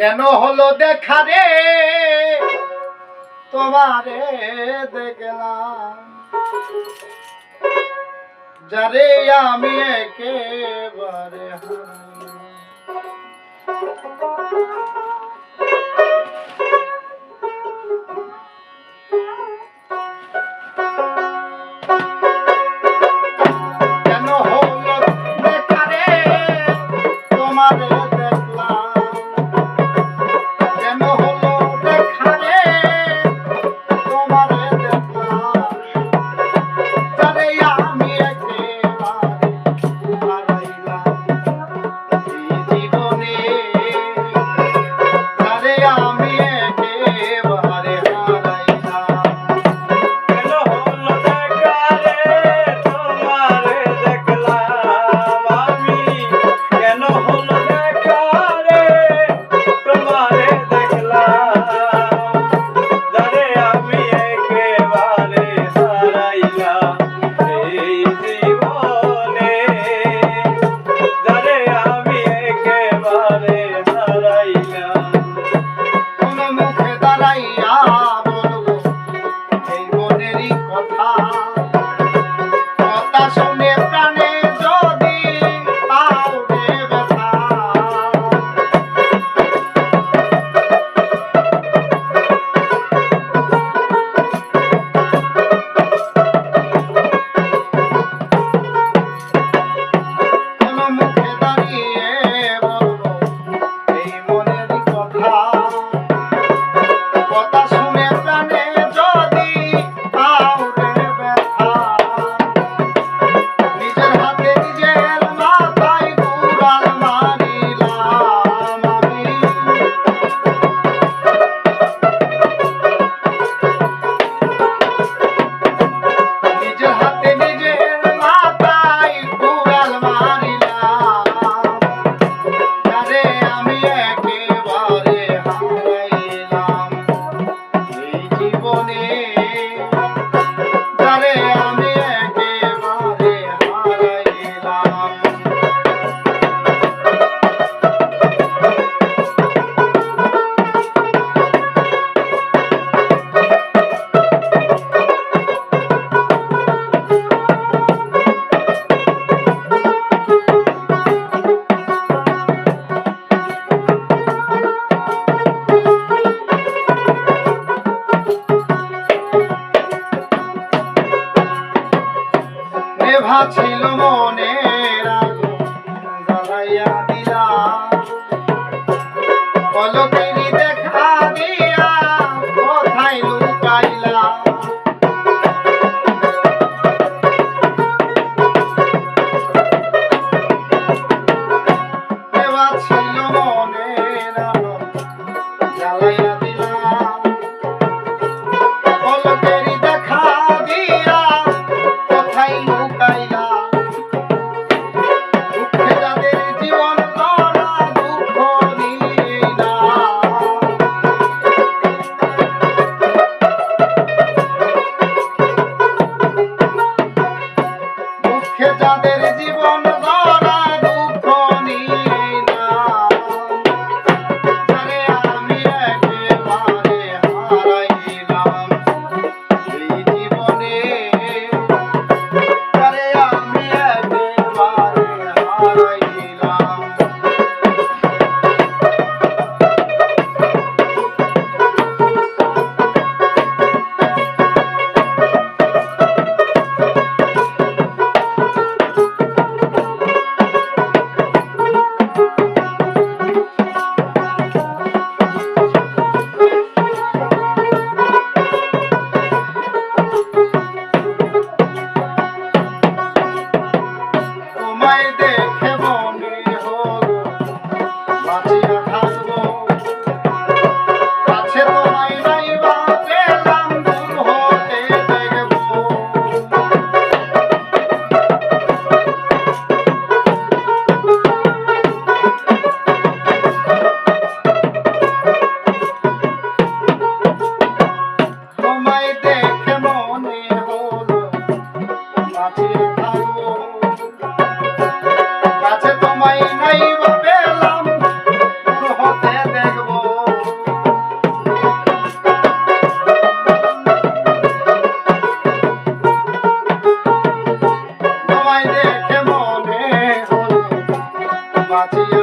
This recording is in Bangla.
কেন হলো দেখা রে? তোমারে দেখলাম। যারে আমি একেবারে Rocky. কথা ছিল মনে জ্বালাইয়া দিলা পলকিনি দেখা দিয়া কোথায় ছিল get down. সময় নাই পেলাম। হতে দেখব। তোমায় দেখে মনে বাঁচিয়ে